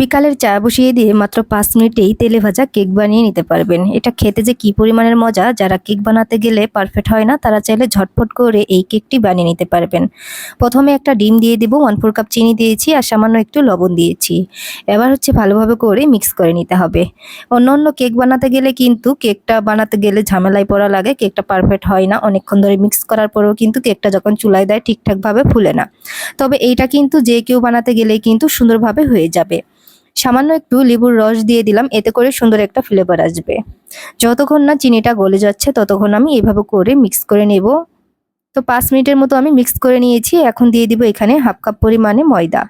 বিকালের চা বসিয়ে দিয়ে মাত্র পাঁচ মিনিটেই তেলে ভাজা কেক বানিয়ে নিতে পারবেন। এটা খেতে যে কি পরিমাণের মজা, যারা কেক বানাতে গেলে পারফেক্ট হয় না, তারা চাইলে ঝটফট করে এই কেকটি বানিয়ে নিতে পারবেন। প্রথমে একটা ডিম দিয়ে দিব ওয়ান ফোর কাপ চিনি দিয়েছি আর সামান্য একটু লবণ দিয়েছি। এবার হচ্ছে ভালোভাবে করে মিক্স করে নিতে হবে। অন্য অন্য কেক বানাতে গেলে কিন্তু কেকটা বানাতে গেলে ঝামেলায় পড়া লাগে, কেকটা পারফেক্ট হয় না। অনেকক্ষণ ধরে মিক্স করার পরেও কিন্তু কেকটা যখন চুলায় দেয় ঠিকঠাকভাবে ফুলে না। তবে এইটা কিন্তু যে কেউ বানাতে গেলেই কিন্তু সুন্দরভাবে হয়ে যাবে। সামান্য একটু লেবুর রস দিয়ে দিলাম, এতে করে সুন্দর একটা ফ্লেভার আসবে। যতক্ষণ না চিনিটা গলে যাচ্ছে, ততক্ষণ আমি এভাবে করে মিক্স করে নেব। তো পাঁচ মিনিটের মতো আমি মিক্স করে নিয়েছি, এখন দিয়ে দিব এখানে হাফ কাপ পরিমাণে ময়দা।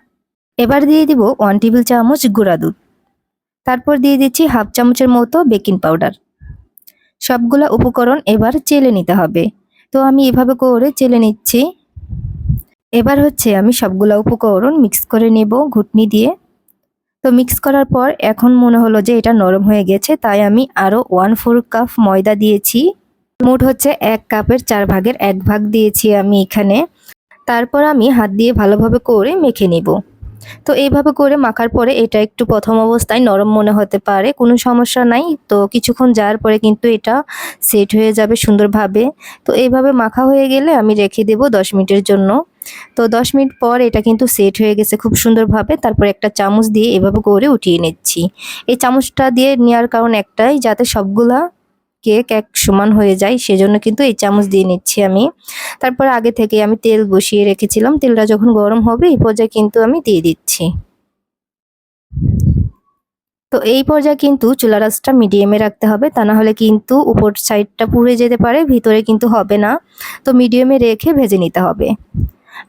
এবার দিয়ে দিব ওয়ান টেবিল চামচ গুঁড়া দুধ। তারপর দিয়ে দিচ্ছি হাফ চামচের মতো বেকিং পাউডার সবগুলা উপকরণ এবার চেলে নিতে হবে। তো আমি এভাবে করে চেলে নিচ্ছি। এবার হচ্ছে আমি সবগুলা উপকরণ মিক্স করে নেব ঘুটনি দিয়ে। তো মিক্স করার পর এখন মনে হলো যে এটা নরম হয়ে গেছে, তাই আমি আরও ওয়ান ফোর কাপ ময়দা দিয়েছি। মোট হচ্ছে এক কাপের চার ভাগের এক ভাগ দিয়েছি আমি এখানে। তারপর আমি হাত দিয়ে ভালোভাবে করে মেখে নিব। তো এইভাবে করে মাখার পরে এটা একটু প্রথম অবস্থায় নরম মনে হতে পারে, কোনো সমস্যা নাই। তো কিছুক্ষণ যাওয়ার পরে কিন্তু এটা সেট হয়ে যাবে সুন্দরভাবে। তো এইভাবে মাখা হয়ে গেলে আমি রেখে দেব দশ মিনিটের জন্য। তো দশ মিনিট পর এটা কিন্তু সেট হয়ে গেছে খুব সুন্দরভাবে। তারপর একটা চামচ দিয়ে এভাবে করে উঠিয়ে নিচ্ছি। এই চামচটা দিয়ে নেওয়ার কারণ একটাই, যাতে সবগুলা কেক এক সমান হয়ে যায়, সেজন্য কিন্তু এই চামচ দিয়ে নিচ্ছি আমি। তারপর আগে থেকে আমি তেল বসিয়ে রেখেছিলাম। তেলটা যখন গরম হবে, এই পর্যায়ে কিন্তু আমি দিয়ে দিচ্ছি। তো এই পর্যায়ে কিন্তু চুলা রাসটা মিডিয়ামে রাখতে হবে। তা না হলে কিন্তু উপর সাইডটা পুড়ে যেতে পারে, ভিতরে কিন্তু হবে না। তো মিডিয়ামে রেখে ভেজে নিতে হবে।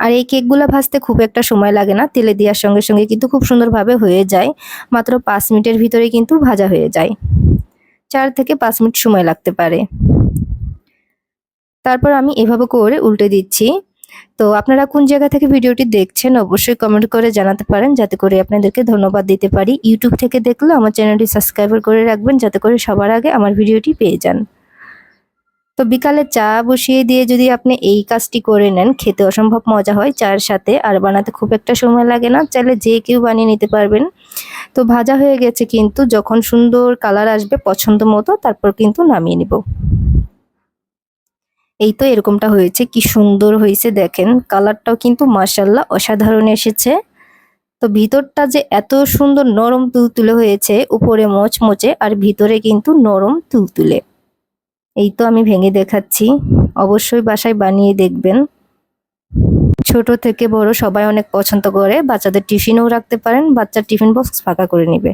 আর এই কেকগুলো ভাজতে খুব একটা সময় লাগে না, তেলে দেওয়ার সঙ্গে সঙ্গে কিন্তু খুব সুন্দরভাবে হয়ে যায়, মাত্র পাঁচ মিনিটের ভিতরে কিন্তু ভাজা হয়ে যায়। চার থেকে পাঁচ মিনিট সময় লাগতে পারে। তারপর আমি এভাবে করে উল্টে দিচ্ছি। তো আপনারা কোন জায়গা থেকে ভিডিওটি দেখছেন অবশ্যই কমেন্ট করে জানাতে পারেন, যাতে করে আপনাদেরকে ধন্যবাদ দিতে পারি। ইউটিউব থেকে দেখলে আমার চ্যানেলটি সাবস্ক্রাইবার করে রাখবেন, যাতে করে সবার আগে আমার ভিডিওটি পেয়ে যান। তো বিকালে চা বসিয়ে দিয়ে যদি আপনি এই কাজটি করে নেন, খেতে অসম্ভব মজা হয় চায়ের সাথে, আর বানাতে খুব একটা সময় লাগে না, চাইলে যে কেউ বানিয়ে নিতে পারবেন। তো ভাজা হয়ে গেছে কিন্তু যখন সুন্দর কালার আসবে পছন্দ মতো, তারপর কিন্তু নামিয়ে নিব। এই তো এরকমটা হয়েছে, কি সুন্দর হয়েছে দেখেন, কালারটাও কিন্তু মার্শাল্লাহ অসাধারণ এসেছে। তো ভিতরটা যে এত সুন্দর নরম তুলতুলে হয়েছে, উপরে মচমচে, আর ভিতরে কিন্তু নরম তুলতুলে। এই তো আমি ভেঙে দেখাচ্ছি। অবশ্যই বাসায় বানিয়ে দেখবেন। ছোট থেকে বড় সবাই অনেক পছন্দ করে। বাচ্চাদের টিফিনও রাখতে পারেন, বাচ্চার টিফিন বক্স ফাঁকা করে নেবে।